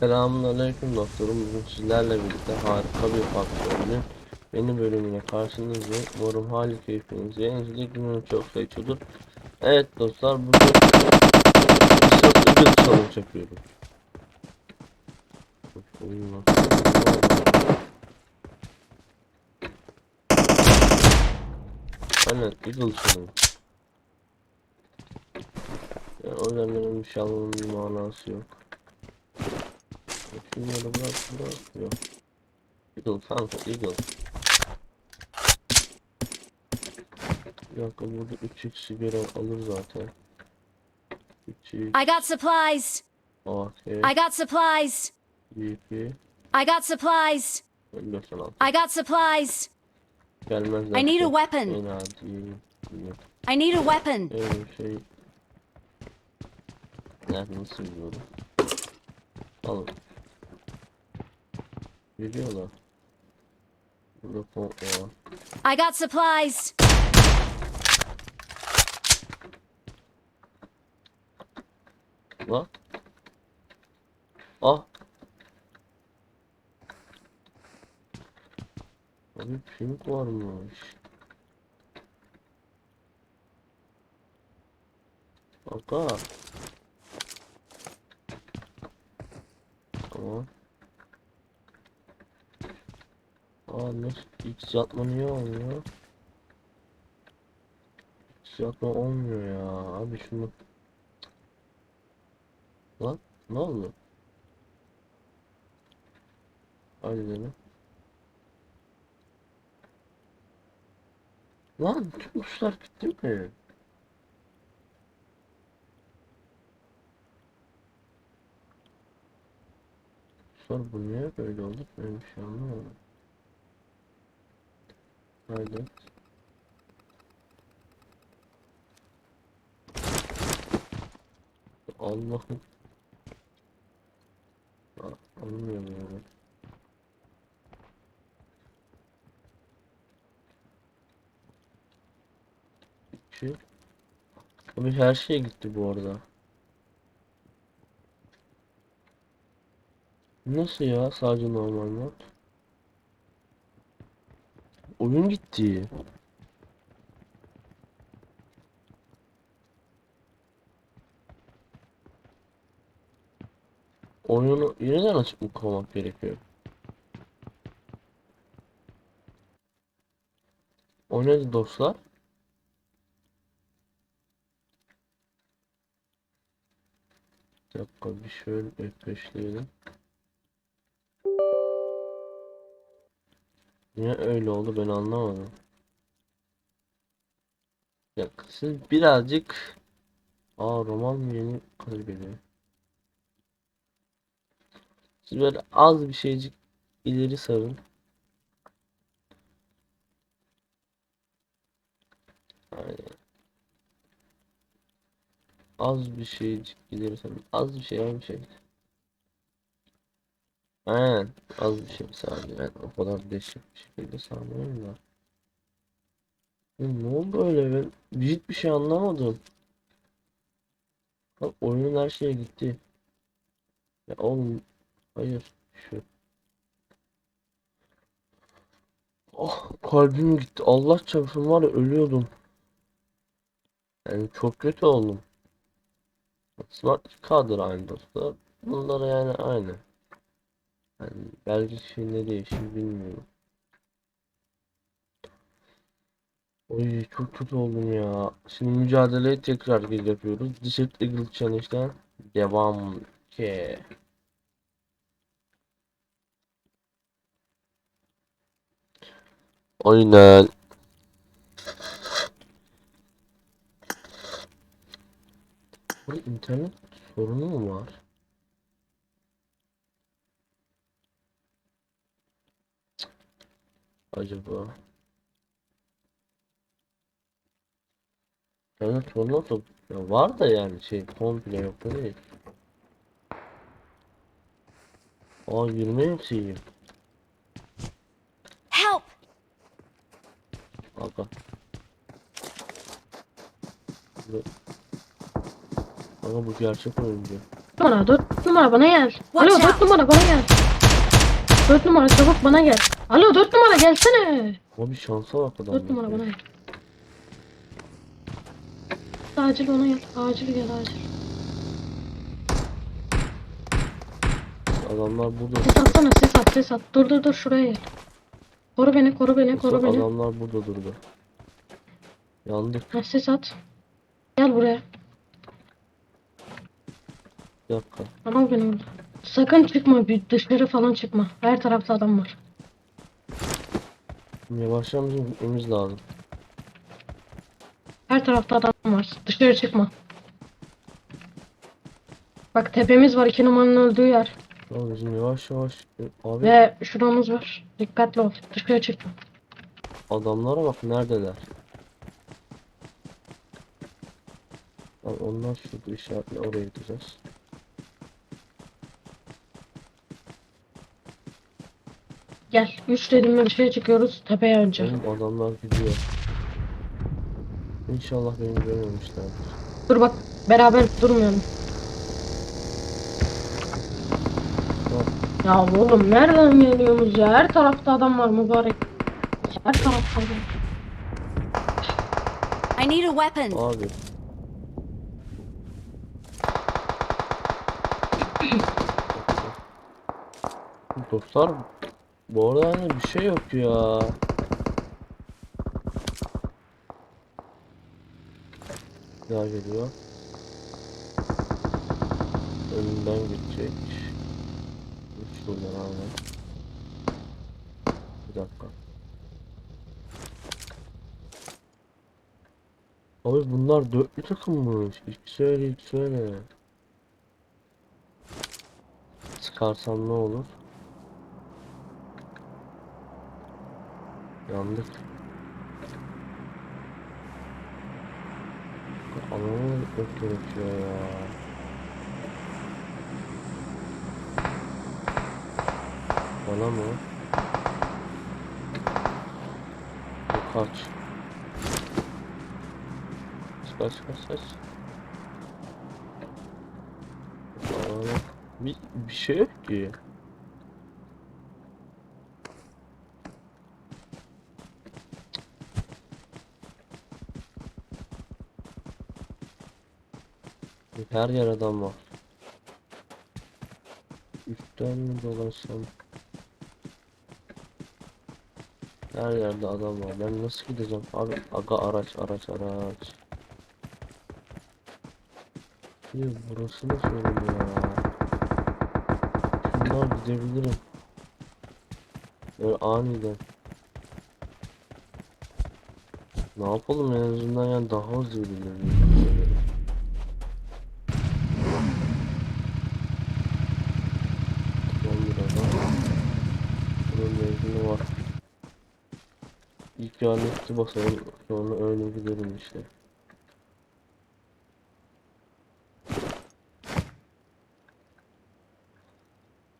Selamünaleyküm dostlarım. Bugün sizlerle birlikte harika bir faktörünün yeni bölümüne karşınızdayım. Umarım hali keyfiniz yerinizde gününü çok seçiyordur. Evet dostlar bugün bir challenge yapıyoruz. Oyun nasıl? Aynen Eagle challenge. O yüzden benim bir manası yok. Eagle burada 3x sigara alır zaten. 3x, I got supplies. AK, I got supplies. BP, I got supplies. 56. I got supplies. I need a weapon. I need a weapon. Bir şey. Nerede nasıl? Alın. Geliyorlar. Burada pomp var. I got supplies. Lan. Ah. Abi pink varmış. Kanka. Nasıl X yatma niye olmuyor? X yatma olmuyor ya abi şunu Lan ne oldu? Hadi dedim. Lan tüm kuşlar gitti mi? Kuşlar bu niye böyle oldu? Ben bir şey anlamadım. Haydi. Allah'ım. Aa, Anlamıyorum yani. İki. Abi her şey gitti bu arada. Nasıl ya? Sadece normal mod. Oyun gitti. Oyunu yeniden açıp mı koymak gerekiyor? Oynadı dostlar. Bir dakika bir şöyle F5'leyelim. Niye öyle oldu ben anlamadım. Siz birazcık Aa roman yeni kaybediyor. Siz böyle az bir şeycik ileri sarın. Aynen. Az bir şeycik ileri sarın. Az bir şey, az bir şey. Aynen. Az bir şey sadece. Yani o kadar değişik bir şekilde sarmıyorum da. Ya ne oldu öyle ben hiçbir şey anlamadım. Bak oyunun her şeye gitti. Ya oğlum Hayır. Şu. Oh kalbim gitti. Allah çarpsın var ya ölüyordum. Yani çok kötü oldum. Smart Kadır aynı dostlar. Bunlar yani aynı. Yani belki şey ne değişir bilmiyorum. Oy çok kötü oldum ya. Şimdi mücadeleyi tekrar geri yapıyoruz. Disect Eagle Challenge'den devam ki. Aynen. Bu internet sorunu mu var? Acaba? Sorunu da ya var da yani şey komple yok da değil. Aa 20 hepsi iyi. Help! Aga. Bu- Aga bu gerçek oyuncu. numara 4 numara bana gel. Alo Watch 4 out. numara bana gel. 4 numara çabuk bana gel. Alo 4 numara gelsene. Abi şansa bak adam. 4 numara bana gel. Acil bana gel. Acil gel acil. Adamlar burada. Ses atsana ses at ses at. Dur dur dur şuraya gel. Koru beni koru beni koru Mustafa, beni. adamlar burada durdu. Yandık. Ha, ses at. Gel buraya. Bir dakika. Al beni burada. Sakın çıkma bir dışarı falan çıkma. Her tarafta adam var. Yavaşlamamız gitmemiz lazım. Her tarafta adam var. Dışarı çıkma. Bak tepemiz var iki numaranın öldüğü yer. Ya bizim yavaş yavaş. Abi Ve şuramız var. Dikkatli ol. Dışarı çıkma. adamlara bak neredeler. Abi onlar şurada işaretle oraya gideceğiz. Gel. Üç dediğimde dışarı çıkıyoruz. Tepeye önce. Oğlum adamlar gidiyor. İnşallah beni görmemişlerdir. Dur bak. Beraber durmayalım. Ya oğlum nereden geliyorsunuz ya? Her tarafta adam var mübarek. Her tarafta adam. I need a weapon. Abi. Dostlar bu arada yani bir şey yok ya. Daha geliyor. Önünden gidecek. Şuradan abi. Bir dakika. Abi bunlar dörtlü takımmış. İlk söyle ilk söyle. Çıkarsam ne olur? Yandık. Alana gitmek gerekiyor ya. Bana mı? Bu kaç? Kaç kaç kaç. Bir, bir şey yok ki. Her yer adam var. Üstten mi dolaşsam? Her yerde adam var. Ben nasıl gideceğim? Abi aga araç araç araç. Ya burası nasıl olur ya? Şundan gidebilirim. Böyle aniden. Ne yapalım en azından yani daha hızlı gidelim. Tamam biraz daha. Bunun mezunu var. İlk lanetli basalım sonra öyle gidelim işte.